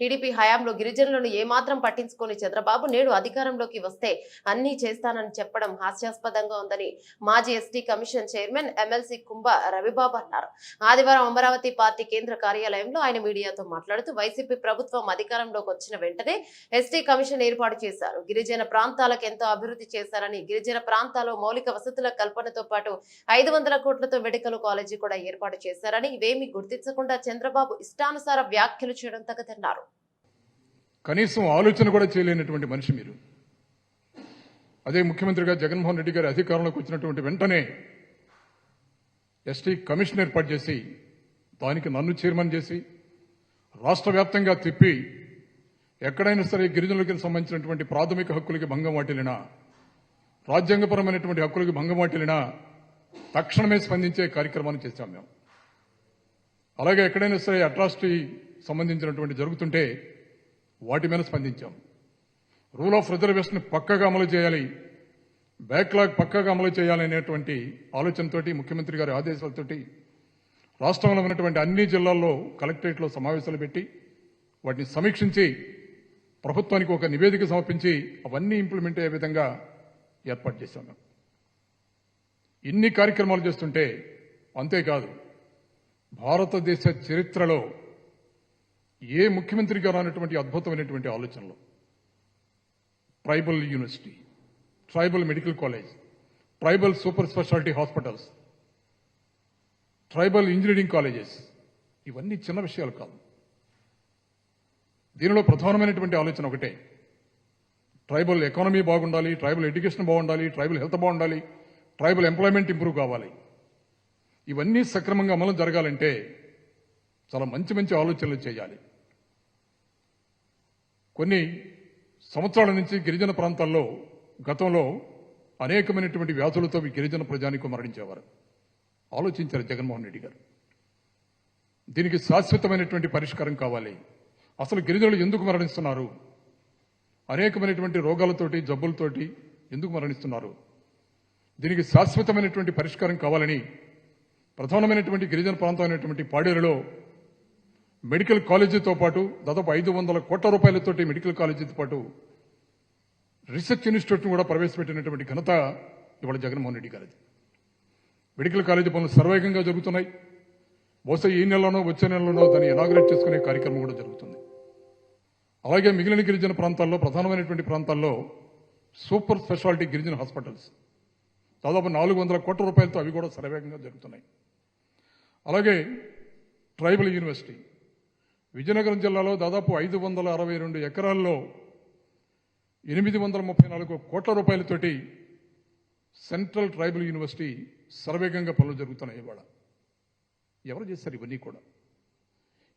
TDP హయాంలో గిరిజనులను ఏమాత్రం పట్టించుకొని చంద్రబాబు నేడు అధికారంలోకి వస్తే అన్ని చేస్తానని చెప్పడం హాస్యాస్పదంగా ఉందని మాజీ ST commission chairman MLC Kumbha Ravibabu అన్నారు. ఆదివారం అమరావతి పార్టీ కేంద్ర కార్యాలయంలో ఆయన మీడియాతో మాట్లాడుతూ వైసీపీ ప్రభుత్వం అధికారంలోకి వచ్చిన వెంటనే ఎస్టీ కమిషన్ ఏర్పాటు చేశారు. గిరిజన ప్రాంతాలకు ఎంతో అభివృద్ధి చేశారని గిరిజన ప్రాంతాల్లో మౌలిక వసతుల కల్పనతో పాటు ఐదు వందల కోట్లతో మెడికల్ కాలేజీ కూడా ఏర్పాటు చేశారని ఇవేమీ గుర్తించకుండా చంద్రబాబు ఇష్టానుసార వ్యాఖ్యలు చేయడం తగదన్నారు. కనీసం ఆలోచన కూడా చేయలేనటువంటి మనిషి మీరు. అదే ముఖ్యమంత్రిగా జగన్మోహన్ రెడ్డి గారి అధికారంలోకి వచ్చినటువంటి వెంటనే ఎస్టీ కమిషన్ ఏర్పాటు చేసి దానికి నన్ను చైర్మన్ చేసి రాష్ట్ర వ్యాప్తంగా తిప్పి ఎక్కడైనా సరే గిరిజనులకి సంబంధించినటువంటి ప్రాథమిక హక్కులకి భంగం వాటిల్లినా రాజ్యాంగపరమైనటువంటి హక్కులకి భంగం వాటిల్లినా తక్షణమే స్పందించే కార్యక్రమాన్ని చేశాం మేము. అలాగే ఎక్కడైనా సరే అట్రాసిటీ సంబంధించినటువంటి జరుగుతుంటే వాటి మీద స్పందించాం. రూల్ ఆఫ్ రిజర్వేషన్ పక్కగా అమలు చేయాలి. బ్యాక్లాగ్ పక్కగా అమలు చేయాలనేటువంటి ఆలోచనతోటి ముఖ్యమంత్రి గారి ఆదేశాలతోటి రాష్ట్రంలో ఉన్నటువంటి అన్ని జిల్లాల్లో కలెక్టరేట్లో సమావేశాలు పెట్టి వాటిని సమీక్షించి ప్రభుత్వానికి ఒక నివేదిక సమర్పించి అవన్నీ ఇంప్లిమెంట్ అయ్యే విధంగా ఏర్పాటు చేశాను ఇన్ని కార్యక్రమాలు చేస్తుంటే అంతేకాదు భారతదేశ చరిత్రలో ఏ ముఖ్యమంత్రి గారు అద్భుతమైనటువంటి ఆలోచనలు? Tribal university tribal medical college tribal super speciality hospitals tribal engineering colleges ఇవన్నీ చిన్న విషయాలు కాదు. దీనిలో ప్రధానమైనటువంటి ఆలోచన ఒకటే. ట్రైబల్ ఎకానమీ బాగుండాలి ట్రైబల్ ఎడ్యుకేషన్ బాగుండాలి ట్రైబల్ హెల్త్ బాగుండాలి ట్రైబల్ ఎంప్లాయ్మెంట్ ఇంప్రూవ్ కావాలి. ఇవన్నీ సక్రమంగా అమలు జరగాలంటే చాలా మంచి మంచి ఆలోచనలు చేయాలి. కొన్ని సంవత్సరాల నుంచి గిరిజన ప్రాంతాల్లో గతంలో అనేకమైనటువంటి వ్యాధులతో గిరిజన ప్రజానికి మరణించేవారు. ఆలోచించారు జగన్మోహన్ రెడ్డి గారు. దీనికి శాశ్వతమైనటువంటి పరిష్కారం కావాలి. అసలు గిరిజనులు ఎందుకు మరణిస్తున్నారు? అనేకమైనటువంటి రోగాలతోటి జబ్బులతోటి ఎందుకు మరణిస్తున్నారు? దీనికి శాశ్వతమైనటువంటి పరిష్కారం కావాలని ప్రధానమైనటువంటి గిరిజన ప్రాంతం అయినటువంటి పాడేరులో మెడికల్ కాలేజీతో పాటు దాదాపు ఐదు వందల కోట్ల రూపాయలతోటి మెడికల్ కాలేజీతో పాటు రీసెర్చ్ ఇన్స్టిట్యూట్ను కూడా ప్రవేశపెట్టినటువంటి ఘనత ఇవాళ జగన్మోహన్ రెడ్డి గారిది. మెడికల్ కాలేజీ పనులు సర్వేగంగా జరుగుతున్నాయి. బహుశా ఈ నెలలోనో వచ్చే నెలలోనో దాన్ని ఇనాగ్రేట్ చేసుకునే కార్యక్రమం కూడా జరుగుతుంది. అలాగే మిగిలిన గిరిజన ప్రాంతాల్లో ప్రధానమైనటువంటి ప్రాంతాల్లో సూపర్ స్పెషాలిటీ గిరిజన హాస్పిటల్స్. దాదాపు నాలుగు వందల కోట్ల రూపాయలతో అవి కూడా సర్వేగంగా జరుగుతున్నాయి. అలాగే ట్రైబల్ యూనివర్సిటీ. విజయనగరం జిల్లాలో దాదాపు ఐదు వందల అరవై రెండు ఎకరాల్లో ఎనిమిది వందల ముప్పై నాలుగు కోట్ల రూపాయలతోటి సెంట్రల్ ట్రైబల్ యూనివర్సిటీ సర్వేగంగా పనులు జరుగుతున్నాయి ఇవాళ. ఎవరు చేశారు ఇవన్నీ కూడా?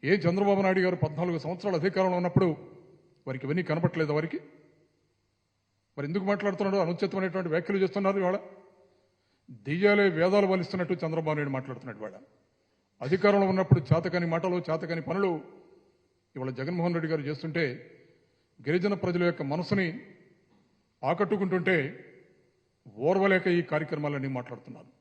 ఏ చంద్రబాబు నాయుడు గారు పద్నాలుగు సంవత్సరాలు అధికారంలో ఉన్నప్పుడు వారికి ఇవన్నీ కనపట్లేదు వారికి? మరి ఎందుకు మాట్లాడుతున్నాడు? అనుచితమైనటువంటి వ్యాఖ్యలు చేస్తున్నారు ఇవాళ. దియ్యాలే వేదాలు వలిస్తున్నట్టు చంద్రబాబు నాయుడు మాట్లాడుతున్నాడు ఇవాళ. అధికారంలో ఉన్నప్పుడు చేతకాని మాటలు చేతకాని పనులు ఇవాళ జగన్మోహన్ రెడ్డి గారు చేస్తుంటే గిరిజన ప్రజల యొక్క మనసుని ఆకట్టుకుంటుంటే ఓర్వలేక ఈ కార్యక్రమాలన్నీ మాట్లాడుతున్నారు.